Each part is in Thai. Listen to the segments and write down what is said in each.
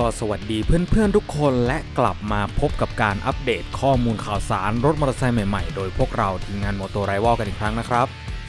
ก็สวัสดีเพื่อนๆทุกคนและกลับมาพบกับการอัปเดตข้อมูลข่าวสารรถมอเตอร์ไซค์ใหม่ๆ โดยพวกเราทีมงานโมโตอร์ไรวอลกันอีกครั้งนะครับ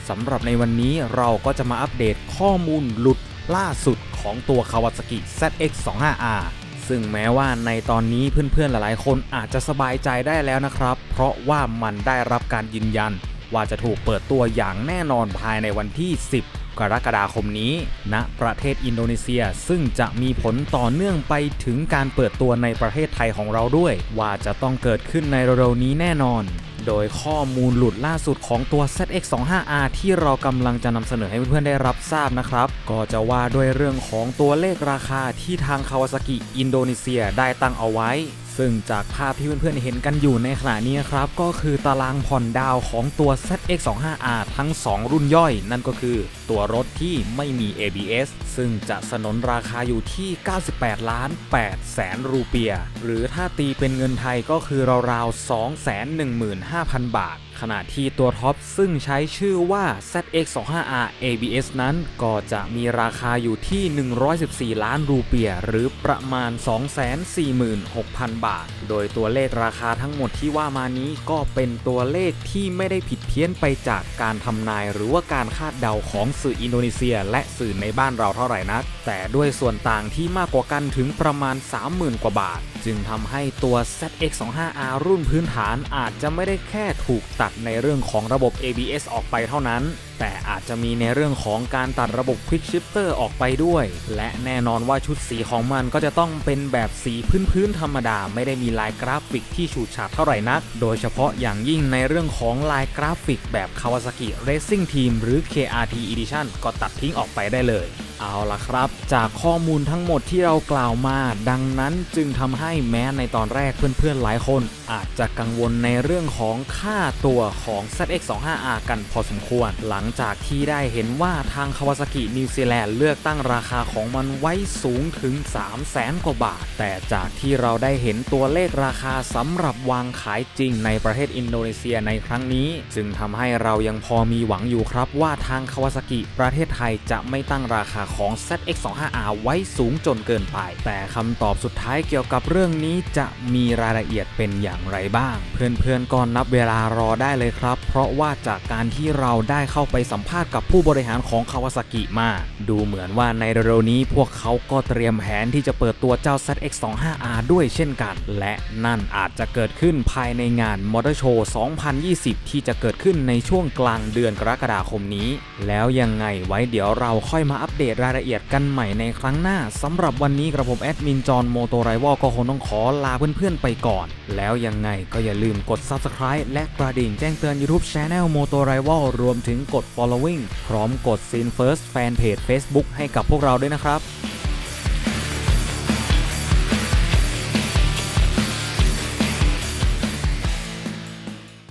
สำหรับในวันนี้เราก็จะมาอัปเดตข้อมูลหลุดล่าสุดของตัว Kawasaki ZX25R ซึ่งแม้ว่าในตอนนี้เพื่อนๆหลายๆ คนอาจจะสบายใจได้แล้วนะครับ เพราะว่ามันได้รับการยืนยัน ว่าจะถูกเปิดตัวอย่างแน่นอนภายในวันที่ 10 กรกฎาคมนี้ณประเทศอินโดนีเซีย ซึ่งจะมีผลต่อเนื่องไปถึงการเปิดตัวในประเทศไทยของเราด้วย ว่าจะต้องเกิดขึ้นในเร็วๆนี้แน่นอนโดยข้อมูลหลุดล่าสุดของตัว ZX25R ที่เรากำลังจะนำเสนอให้เพื่อนๆได้รับทราบนะครับ ก็จะว่าด้วยเรื่องของตัวเลขราคาที่ทางคาวาซากิอินโดนีเซียได้ตั้งเอาไว้ ซึ่งจากภาพที่เพื่อนๆเห็นกันอยู่ในขณะนี้ครับ ก็คือตารางผ่อนดาวของตัว ZX25R ทั้ง 2 รุ่นย่อย นั่นก็คือตัวรถที่ไม่มี ABS ซึ่งจะสนนราคาอยู่ที่ 98 ล้าน8แสนรูเปีย หรือถ้าตีเป็นเงินไทยก็คือราวๆ 215,000 บาท ขณะที่ตัวท็อปซึ่งใช้ชื่อว่า ZX25R ABS นั้นก็จะมีราคาอยู่ที่ 114 ล้านรูเปีย หรือประมาณ 246,000 บาท โดยตัวเลขราคาทั้งหมดที่ว่ามานี้ก็เป็นตัวเลขที่ไม่ได้ผิดเพี้ยนไปจากการทำนายหรือว่าการคาดเดาของสื่ออินโดนีเซีย และสื่อในบ้านเราเท่าไหร่นัก แต่ด้วยส่วนต่างที่มากกว่ากันถึงประมาณ 30,000 กว่าบาท จึงทำให้ตัว ZX25R รุ่นพื้นฐานอาจจะไม่ได้แค่ถูกตัดในเรื่องของระบบ ABS ออกไปเท่านั้น แต่อาจจะมีในเรื่องของการตัดระบบ Quick Shifter ออกไปด้วย และแน่นอนว่าชุดสีของมันก็จะต้องเป็นแบบสีพื้นๆธรรมดา ไม่ได้มีลายกราฟิกที่ฉูดฉาดเท่าไหร่นัก โดยเฉพาะอย่างยิ่งในเรื่องของลายกราฟิกแบบ Kawasaki Racing Team หรือ KRT Edition ก็ตัดทิ้งออกไปได้เลยเอาล่ะครับ จากข้อมูลทั้งหมดที่เรากล่าวมา ดังนั้นจึงทำให้แม้ในตอนแรกเพื่อนๆหลายคน อาจจะกังวลในเรื่องของค่าตัวของ ZX25R กันพอสมควร หลังจากที่ได้เห็นว่าทาง Kawasaki New Zealand เลือกตั้งราคาของมันไว้สูงถึง 3 0 0แสนกว่าบาท แต่จากที่เราได้เห็นตัวเลขราคาสำหรับวางขายจริงในประเทศอินโดนีเซียในครั้งนี้ จึงทำให้เรายังพอมีหวังอยู่ครับว่าทาง Kawasaki ประเทศไทยจะไม่ตั้งราคาของ ZX25R ไว้สูงจนเกินไป แต่คำตอบสุดท้ายเกี่ยวกับเรื่องนี้จะมีรายละเอียดเป็นอย่างไรบ้าง เพื่อนๆก็นับเวลารอได้เลยครับ เพราะว่าจากการที่เราได้เข้าไปสัมภาษณ์กับผู้บริหารของคาวาซากิมา ดูเหมือนว่าในเร็วนี้พวกเขาก็เตรียมแผนที่จะเปิดตัวเจ้า ZX25R ด้วยเช่นกัน และนั่นอาจจะเกิดขึ้นภายในงานมอเตอร์โชว์ 2020 ที่จะเกิดขึ้นในช่วงกลางเดือนกรกฎาคมนี้ แล้วยังไงไว้เดี๋ยวเราค่อยมาอัปเดตรายละเอียดกันใหม่ในครั้งหน้าสำหรับวันนี้กระผมแอดมินจอห์นโมโตไรวอลก็คงต้องขอลาเพื่อนๆไปก่อน แล้วยังไงก็อย่าลืมกด Subscribe และกระดิ่งแจ้งเตือน YouTube Channel m o t o r i v a l รวมถึงกด Following พร้อมกด Scene First Fanpage Facebook ให้กับพวกเราด้วยนะครับ